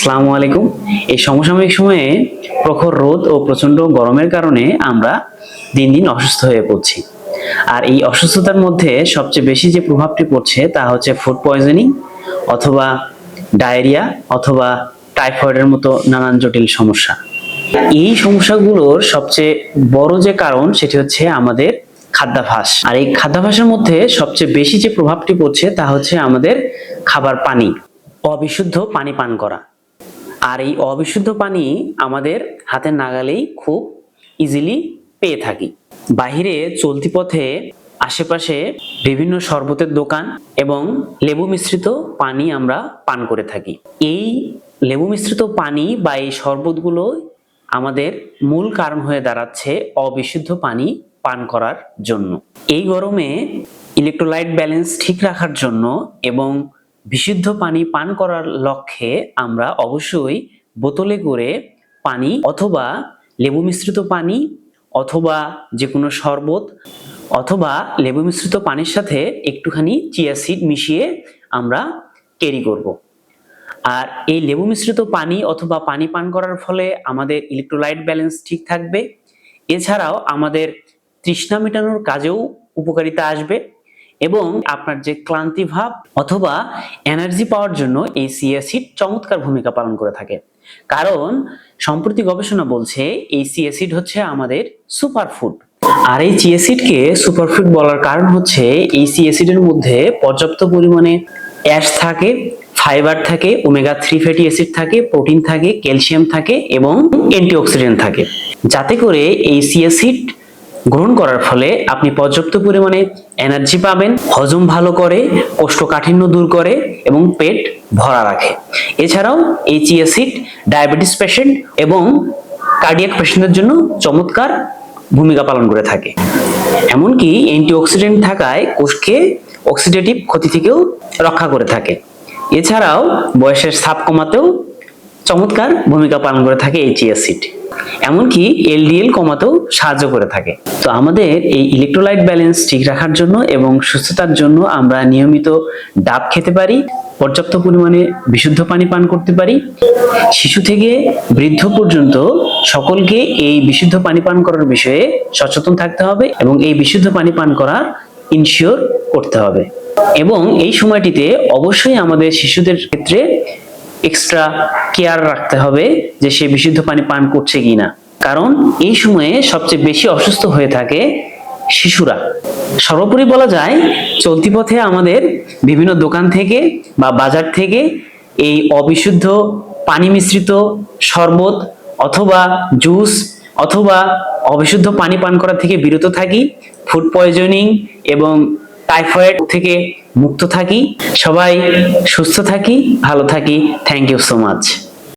আসসালামু আলাইকুম। এই সমসাময়িক সময়ে প্রখর রোদ ও প্রচণ্ড গরমের কারণে আমরা দিন দিন অসুস্থ হয়ে পড়ছি। আর এই অসুস্থতার মধ্যে সবচেয়ে বেশি যে প্রভাবটি পড়ছে তা হচ্ছে ফুড পয়জনিং অথবা ডায়রিয়া অথবা টাইফয়েডের মতো নানান জটিল সমস্যা। এই সমস্যাগুলোর সবচেয়ে বড় যে কারণ সেটি হচ্ছে আমাদের খাদ্যাভ্যাস আর এই খাদ্যাভ্যাসের মধ্যে সবচেয়ে বেশি যে প্রভাবটি পড়ছে তা হচ্ছে আমাদের খাবার পানি। অবিশুদ্ধ পানি পান করা। আর এই অবিশুদ্ধ পানি আমাদের হাতের নাগালেই খুব ইজিলি পেয়ে থাকি। বাহিরে চলতি পথে আশেপাশে বিভিন্ন শরবতের দোকান এবং লেবু মিশ্রিত পানি আমরা পান করে থাকি। এই লেবু মিশ্রিত পানি বা এই শরবতগুলো আমাদের মূল কারণ হয়ে দাঁড়াচ্ছে অবিশুদ্ধ পানি পান করার জন্য। এই গরমে ইলেকট্রোলাইট ব্যালেন্স ঠিক রাখার জন্য এবং বিশুদ্ধ পানি পান করার লক্ষ্যে আমরা অবশ্যই বোতলে করে পানি অথবা লেবু মিশ্রিত পানি অথবা যে কোনো শরবত অথবা লেবু মিশ্রিত পানির সাথে একটুখানি চিয়া সিড মিশিয়ে আমরা ক্যারি করব। আর এই লেবু মিশ্রিত পানি অথবা পানি পান করার ফলে আমাদের ইলেকট্রোলাইট ব্যালেন্স ঠিক থাকবে এছাড়াও আমাদের তৃষ্ণা মেটানোর কাজেও উপকারিতা আসবে এবং আপনার যে ক্লান্তি ভাব অথবা এনার্জি পাওয়ার জন্য এই সিএসিড চমৎকার ভূমিকা পালন করে থাকে। কারণ সম্প্রতি গবেষণা বলছে এই সিএসিড হচ্ছে আমাদের সুপারফুড আর এই চিয়াসিডকে সুপারফুড বলার কারণ হচ্ছে এই সিএসিডের মধ্যে পর্যাপ্ত পরিমাণে অ্যাশ থাকে ফাইবার থাকে ওমেগা থ্রি ফ্যাটি অ্যাসিড থাকে প্রোটিন থাকে ক্যালসিয়াম থাকে এবং অ্যান্টিঅক্সিডেন্ট থাকে। যাতে করে এই সিএসিড গ্রহণ করার ফলে আপনি পর্যাপ্ত পরিমাণে এনার্জি পাবেন, হজম ভালো করে, কোষ্ঠকাঠিন্য দূর করে এবং পেট ভরা রাখে। এছাড়াও এই চিয়াসিড ডায়াবেটিস পেশেন্ট এবং কার্ডিয়াক পেশেন্টের জন্য চমৎকার ভূমিকা পালন করে থাকে। এমনকি অ্যান্টিঅক্সিডেন্ট থাকায় কোষকে অক্সিডেটিভ ক্ষতি থেকেও রক্ষা করে থাকে। এছাড়াও বয়সের ছাপ কমাতেও চমৎকার ভূমিকা পালন করে থাকে এই চিয়াসিড এমনকি এলডিএল কমাতেও সাহায্য করে থাকে। তো আমাদের এই ইলেকট্রোলাইট ব্যালেন্স ঠিক রাখার জন্য এবং সুস্থতার জন্য আমরা নিয়মিত ডাব খেতে পারি, পর্যাপ্ত পরিমাণে বিশুদ্ধ পানি পান করতে পারি। শিশু থেকে বৃদ্ধ পর্যন্ত সকলকে এই বিশুদ্ধ পানি পান করার বিষয়ে সচেতন থাকতে হবে এবং এই বিশুদ্ধ পানি পান করা ইনশিওর করতে হবে। এবং এই সময়টিতে অবশ্যই আমাদের শিশুদের ক্ষেত্রে এক্সট্রা কেয়ার রাখতে হবে যে সে বিশুদ্ধ পানি পান করছে কিনা। কারণ এই সময়ে সবচেয়ে বেশি অসুস্থ হয়ে থাকে শিশুরা। সর্বোপরি বলা যায়, চলতি পথে আমাদের বিভিন্ন দোকান থেকে বা বাজার থেকে এই অবিশুদ্ধ পানি মিশ্রিত শরবত অথবা জুস অথবা অবিশুদ্ধ পানি পান করা থেকে বিরত থাকি ফুড পয়জনিং এবং টাইফয়েড থেকে মুক্ত থাকি সবাই সুস্থ থাকি ভালো থাকি। Thank you so much